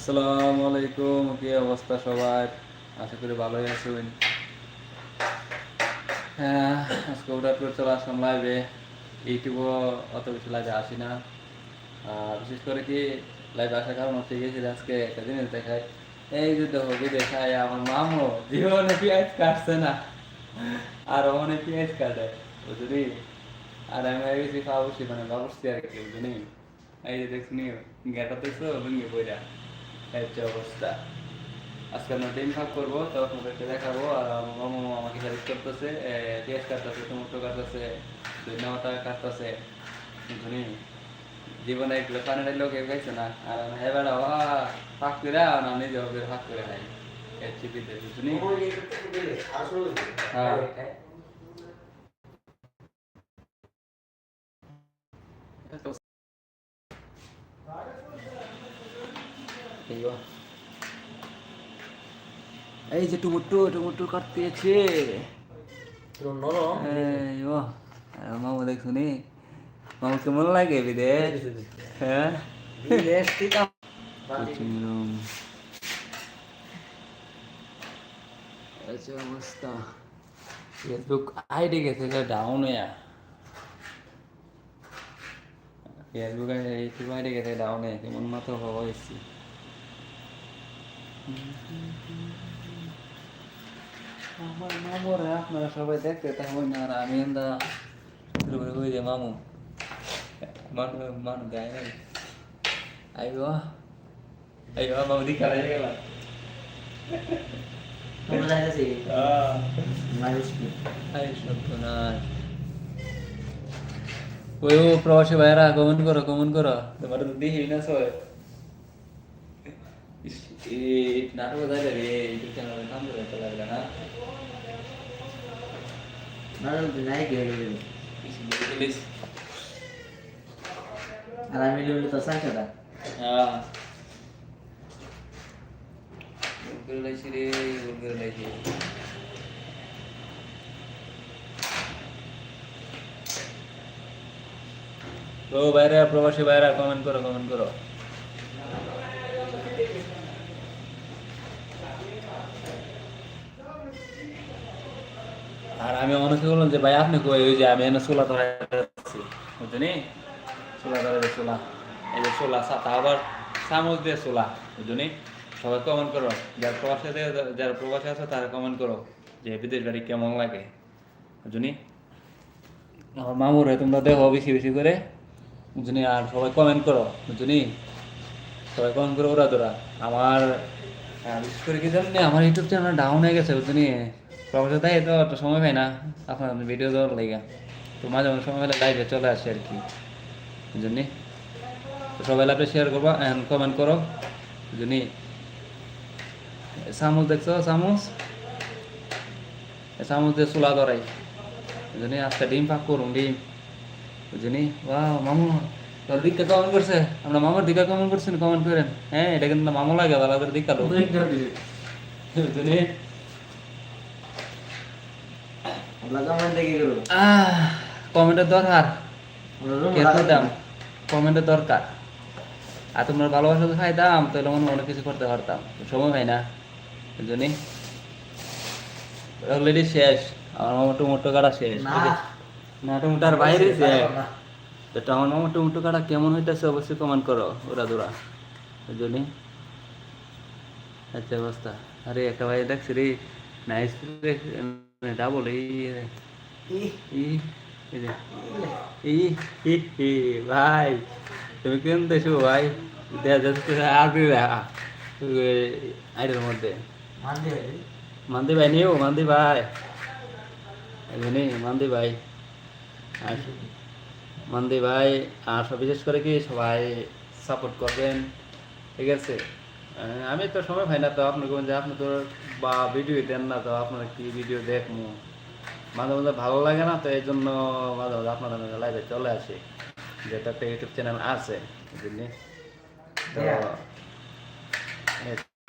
আসসালামু আলাইকুম, কি অবস্থা আশা করি ভালোই হ্যাঁ আজকে করে চলে আসলাম লাইভে ইউটিউবও অত লাইভে আসি না। বিশেষ করে কি লাইভে আসার কারণ হচ্ছে গেছি আজকে একটা জিনিস দেখায় এই যে দেখো দেখায় আমার মামু জীবনে পেঁয়াজ কাটছে না। আর ওখানে পেঁয়াজ কাটে, বুঝলি? আর আমি হয়ে গেছি মানে আর কি, বুঝলি? এই যে দেখছি গেটা দেখছ বইরা হচ্ছে অবস্থা। আজকে আমরা ডিম ভাগ করব তো আপনাদেরকে দেখাবো আর মামু আমাকে হেল্প করতেছে পেঁয়াজ কাটতেছে টমেটো কাটতেছে ধন্যবাদ কাটতেছে। বুঝলি জীবনে এগুলো পানির লোক খাইছে না। আর আমি হ্যাঁ বেড়া ফাঁক করে আর আমি নিজে ওদের ফাঁক করে খাই। এর চিপিতে বুঝলি হ্যাঁ। এই যে টমেটো টমেটো কাটতেছে। মামু দেখ শুনি। মামু কেমন লাগে বিদেশ? হ্যাঁ? আচ্ছা অবস্থা। ফেসবুক আইডি গেছে ডাউন ফেসবুক আইডি গেছে ডাউন হয়ে কেমন মতো হয়েছি আমার মামুর আপনারা সবাই দেখতে থাকবেন না আর আমি এন্দা ওই যে মামু। মানু মানু গায় নাই। আইব আইব মামু দিকা হয়ে। গেল আই সত্যনাশ ওই ও প্রবাসী ভাইরা কমেন্ট করো কমেন্ট করো। তোমার তো না সবাই এই নাটক দাঁড়িয়ে রে ইউটিউব চ্যানেলে কাম করে তো লাগবে না প্লিজ হ্যাঁ করে লাইছি রে করে লাইছি তো বাইরে প্রবাসী বাইরে কমেন্ট করো কমেন্ট করো আর আমি অনেকে বললাম যে, ভাই, আপনি কই? ওই যে আমি এনে চুলা ধরাইছি বুঝলি চুলা ধরাই চুলা। এই যে চুলা সাতা আবার চামচ দিয়ে চুলা বুঝলি সবাই কমেন্ট করো। যার প্রবাসে যারা প্রবাসে আছে, তারা কমেন্ট করো যে, বিদেশ বাড়ি কেমন লাগে? বুঝলি আমার মামুর তোমরা দেখো বেশি বেশি করে। বুঝলি আর সবাই কমেন্ট করো বুঝলি সবাই কমেন্ট করো ওরা তোরা। আমার বিশেষ করে কি জানি আমার ইউটিউব চ্যানেল ডাউন হয়ে গেছে বুঝলি প্রবাসে তাই তো অত সময় পাই না। আপনার ভিডিও দেওয়ার লেগে। তো মাঝে মাঝে সময় পেলে লাইভে চলে আসে আর কি। তো সবাই লাইভে শেয়ার করবা কমেন্ট করো। চামচ দেখছ? চামচ এই চামচ দিয়ে চুলা ধরাই। বুঝলি? আজকে ডিম পাক করুন ডিম। বুঝলি? বা মামু তোর দিকটা কমেন্ট করছে? আমরা মামার দিকা কমেন্ট করছেন কমেন্ট করেন। হ্যাঁ এটা কিন্তু মামু লাগে ভালো করে দিকালো বুঝলি? কমেন্টের দরকার? কত দাম কমেন্টের দরকার। আর তোমরা ভালোবাসা যদি খাইতাম তাহলে মনে অনেক কিছু করতে পারতাম। সময় হয় না। এই জন্যই। অলরেডি শেষ। আমার মামা টমেটো কাটা শেষ। না। টমেটোর বাইরে শেষ তো আমার মামা টমেটো কাটা কেমন হইতেছে অবশ্যই কমেন্ট করো ওরা দোরা। এই জন্যই। আচ্ছা অবস্থা। আরে একটা ভাই দেখছি রে। নাইস যে ই ই ই ভাই তুমি কেন দেছো ভাই? যাচ্ছে আরবি আইডের মধ্যে। মান্দি ভাই। নিও মান্দি ভাই। এমনি মান্দি ভাই। মান্দি ভাই আর বিশেষ করে কি সবাই সাপোর্ট করবেন ঠিক আছে? আমি তো সময় পাই না তো আপনি কোন যে আপনি তো বা ভিডিও দেন না তো আপনার কি ভিডিও দেখব মাঝে মাঝে ভালো লাগে না তো এই জন্য মাঝে মাঝে আপনাদের লাইভে চলে আসে যেটা একটা ইউটিউব চ্যানেল আছে বুঝলি?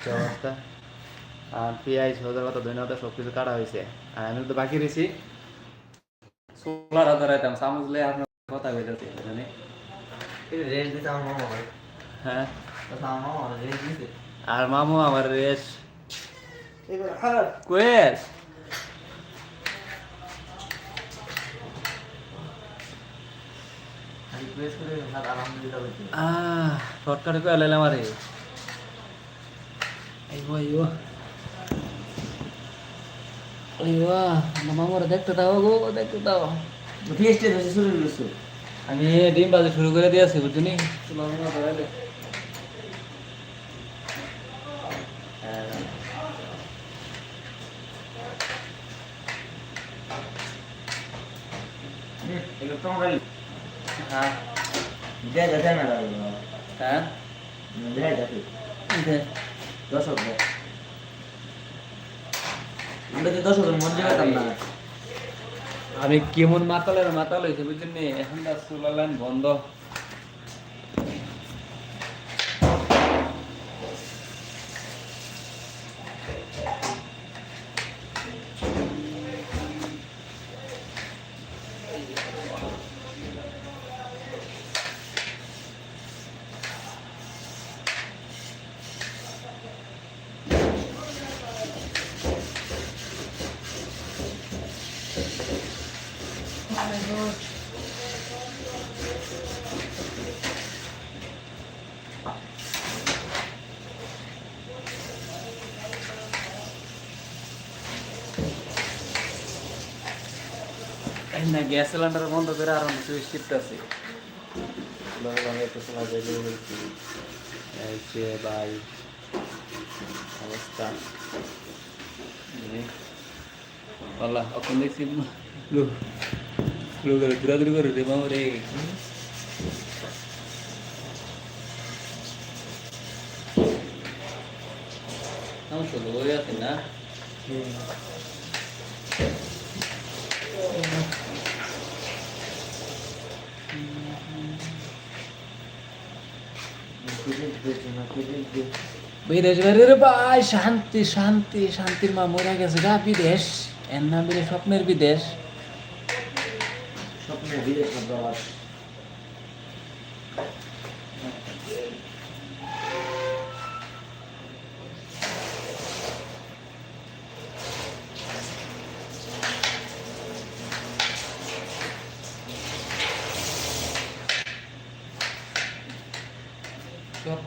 তো অবস্থা। আর পেঁয়াজ হজার কথা ধন্যবাদ সব কিছু কাটা হয়েছে। আর আমি তো বাকি রয়েছি। সোলার ধরাইতাম সামুজলে আপনার কথা বেরোতে জানি রেস্ট দিতে আমার হ্যাঁ। আর মামু আমার রেস কোয়েস করে লাইলাম আরে। আইবো আইবো। দেখতে দাও গো দেখতে দাও। ফিস্টে শুরু করছ। আমি ডিম বাজে শুরু করে দিয়েছি বুঝলি তোমার মনে এগুলো তোমরা হ্যাঁ। দেয় না হ্যাঁ? দেয় যাচ্ছে দর্শক দেয় আমরা তো দর্শকের মন জেগাতাম না আমি কেমন মাতালের মাতাল হয়েছে বুঝলেন এখন সোলার লাইন বন্ধ। না গ্যাস সিলিন্ডার বন্ধ করে আর অন্য সুইচ টিপতে আছে এই যে ভাই অবস্থা আল্লাহ এখন দেখছি লোক লোক দূরাদূরি করে রে মামু রে আমার ষোলো হয়ে আছে না বিদেশ বাইরে রে ভাই, শান্তি শান্তি, শান্তির মা মরে গেছে গা বিদেশ। এর স্বপ্নের বিদেশ। স্বপ্নের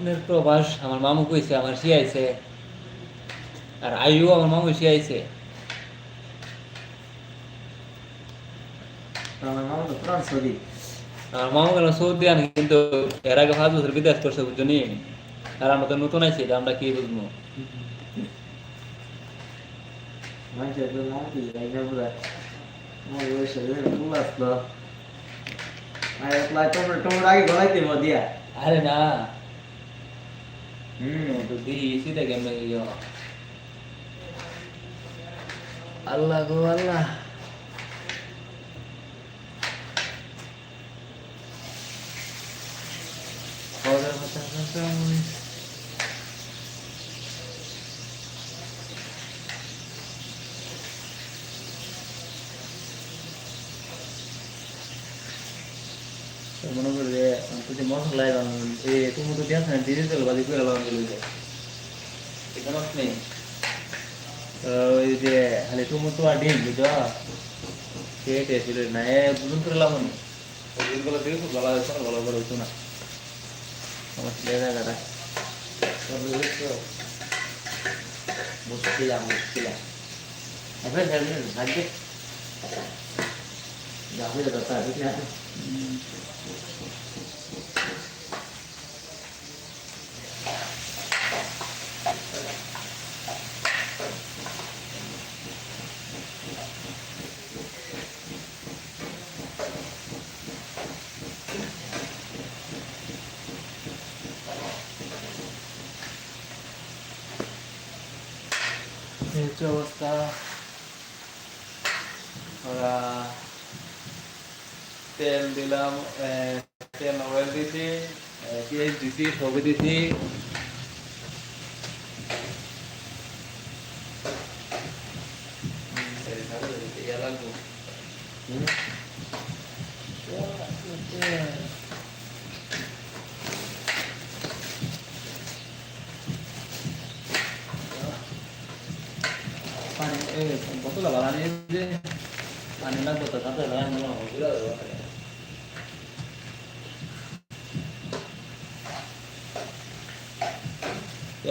প্রবাস স্বপ্নের প্রবাস আমার মামু কইছে আমার শিয়াইছে আর আইও আমার মামু শিয়াইছে। আমার মামা তো প্রাণ সদি। আমার মামু গেল সৌদি আনে কিন্তু এর আগে পাঁচ বছর বিদেশ করছে বুঝনি আর আমরা তো নতুন আছি আমরা কি বুঝব? মানুষের তো কি যাই বুঝা। আমার বয়সে ফুল আসলো। আর একলা তোমরা তোমরা আগে গলাইতে দিয়া। আরে না। হুম তো দিই সিধা কেমনে গিয়ে আল্লাহ গো আল্লাহ খাওয়া কথা কথা মনে করি যে তুই মশলা এ তুমি তো দেখ না ডিজিটাল বাজি করে লাগানো গেল এখানে নেই ওই যে খালি তুমি তো আর ডিম বুঝো কেটে ছিল না এ বুঝুন করে লাগানো ওই দিনগুলো দেখে খুব ভালো হয়েছে ভালো ভালো হতো না আমার ছেলে দাদা মুশকিলা মুশকিলা এবার জানেন ভাগ্যে যাবে তো তা ঠিক না এই হচ্ছে অবস্থা ওরা তেল দিলাম তেল অয়েল দিছি পেঁয়াজ দিছি সবই দিছি। পানি কত লাগালাম পানি না তো সাথে লাগাই মনে হয়।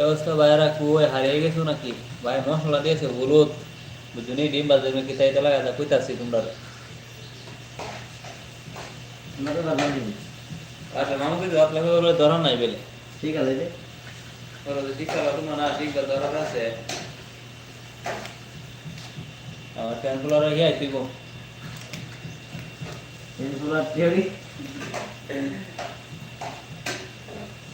অবস্থা ভাইরা কুয়ে হারিয়ে গেছো নাকি ভাই মশলা দিয়েছে হলুদ বুঝুনি ডিম বাজে নাকি তাইতে লাগা যা কইতাছি তোমরা। আচ্ছা মামু কিন্তু আপনার বলে ধরা নাই বেলে ঠিক আছে রে ওরা তো শিক্ষা তোমরা না শিক্ষা ধরা আছে আমার ফুলার গিয়ে দিব ইনফুলার থিওরি ইনফুলার রাতিদার পুরো জয়টা যদি বাংলা থাকতাম দিয়ে তো মতো মামুরে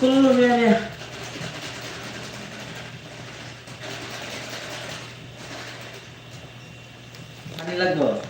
Pulo, velha. Ani.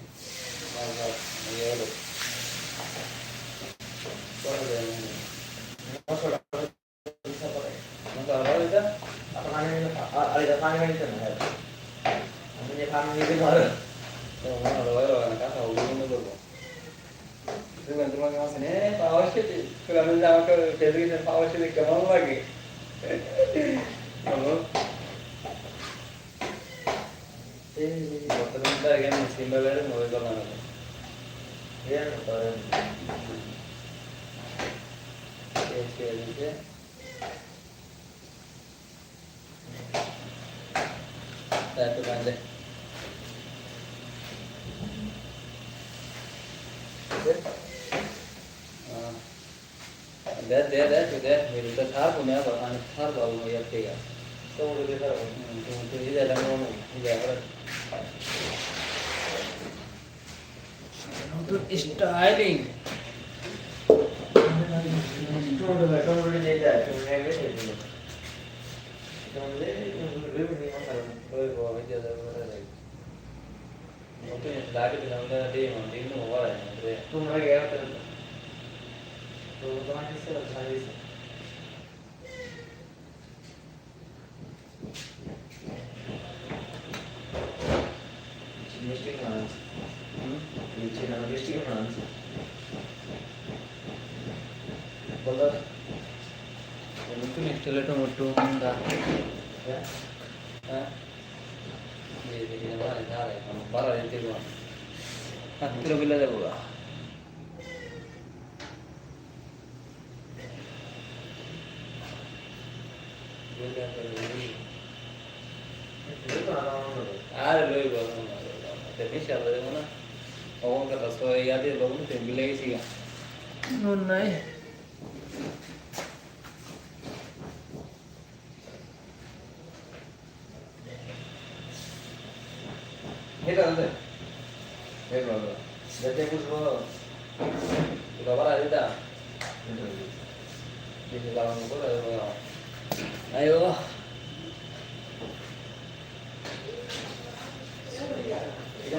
පාවශ්‍ය දෙකම වගේ. නමුත් ඒ වතරුන්ට ගැන සිම්බල් වල මොකද කරන්නේ? එයාට බලන්න. ඒ කියන්නේ දැන් බලන්න. That that, that, that, that will the tarbu never and tarbu will be up here. So will be there. So is that a normal? Yeah, right. Styling. സ്റ്റോണിൽ আমি ছাড় বাবু ইয়া ঠিক আছে তো ওটা দেখে তুমি তুই যা লাগো যা স্টাইলিং ওই বাবা যা যা করে দেখ নতুন লাগে দিলাম আমরা দিয়ে মন দিন নো ওরা রে তোমরা গেও তো তোমার কিছু সার্ভিস মিষ্টি খাওয়া নিচে না মিষ্টি খাওয়া বলো নতুন স্টাইলে টমেটো মুন্ডা হ্যাঁ হ্যাঁ এই দেখি না মানে ধারে কোন বাড়া দিতে গো হাত কিলো বিলা দেবো আর লই বল তে মিশা দেবো না ওন কথা সো ইয়াদে লোক তে বিলে গেছি গা নো নাই Lo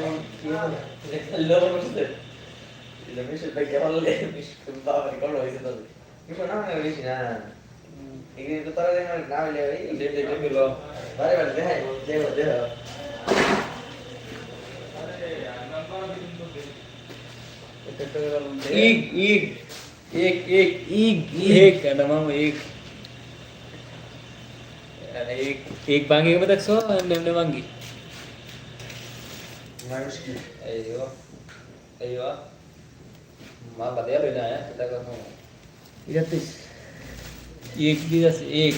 que el pequeño mi contaba per come lo avete dato. Io sono una vicina. E che tutto la devo andare a vedere, il dente che mi lo. Vale, vale, dai, devo, devo. એક એક એક એક એક એક તમામ એક એક એક ભાંગી બધા સો અને એમને ભાંગી Nem nem bangi. মানুষ কি Ayo. Ayo. মা বাদে লই না এটা কথা এটাতে এক দিয়ে আছে এক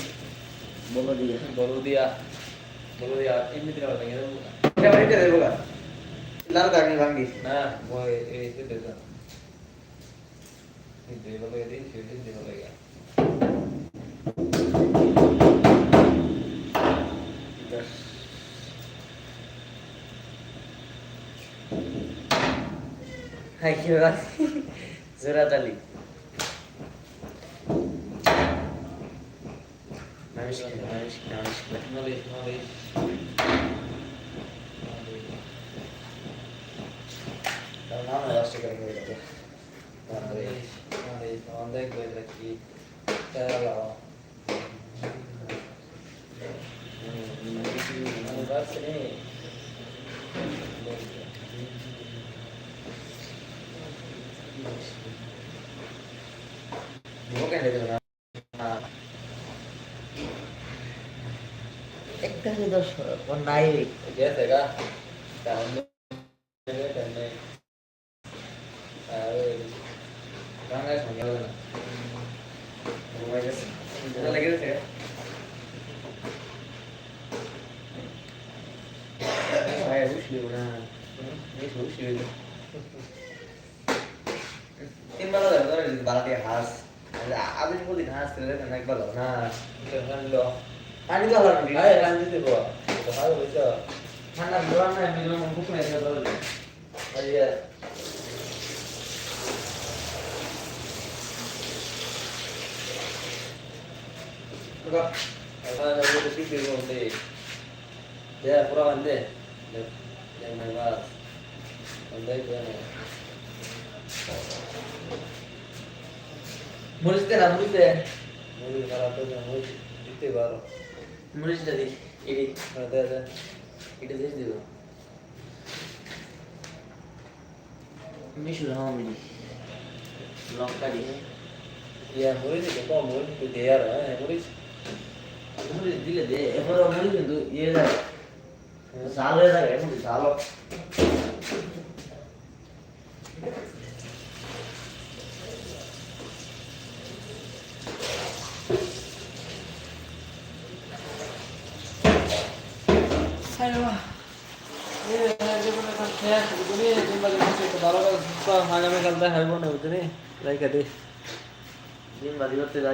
বলো দিয়ে বড় দিয়া বড় দিয়া এমনি দিন লাগে এটা বাড়িতে দেবো গা লাল গাড়ি ভাঙ্গি না মই এই যে দেব এই দেব লাগে দিন সেই দিন দেব লাগে হাই কি বাস জোরা তালি মানুষ কি মানুষ কি মানুষ কি নলেজ নলেজ তার নাম রাষ্ট্র করে হয়ে যাবে নলেজ নলেজ অনেক কই রাখি তারা আমি বাস নেই Bukan dari sana. একটা যে দশ নাই Biasa kah? Kami kami Bangga semuanya lah. ঘুমাই গেছে এটা লেগে গেছে ভাই বুঝলি না বেশ বুঝলি তিন বেলা ধরে ধরে যদি বালাটি হাঁস আবির প্রতিদিন হাঁস খেলে দেখেন একবার না Jangan lo. পানি তো হলাম Ayo lanjut deh, Bro. Itu hal itu. ঠান্ডা দোয়ার না মিনিমাম বুক নাই? Ya, pura. Yang দে না মরিচ দে Mungkin kalau tuh yang mau itu এডি মরিচ দে দি. এটা দিয়ে দিব মিশুর হাওয়া মিলি লঙ্কা দিয়ে ইয়া মরিচ দে kok মরিচ itu দে আর mulai. মরিচ দিলে দে এরপর মরিচ কিন্তু ইয়ে যায় ঝাল হয়ে যায় এখন ঝাল Ayo. Ini জীবনে এখন শেষ বুঝলি জিম্বা জিম্বা একটু ভালো করে আগামীকাল দেখা হইব না বুঝলি? রাইখা দে। দিন বাদি করতে যায়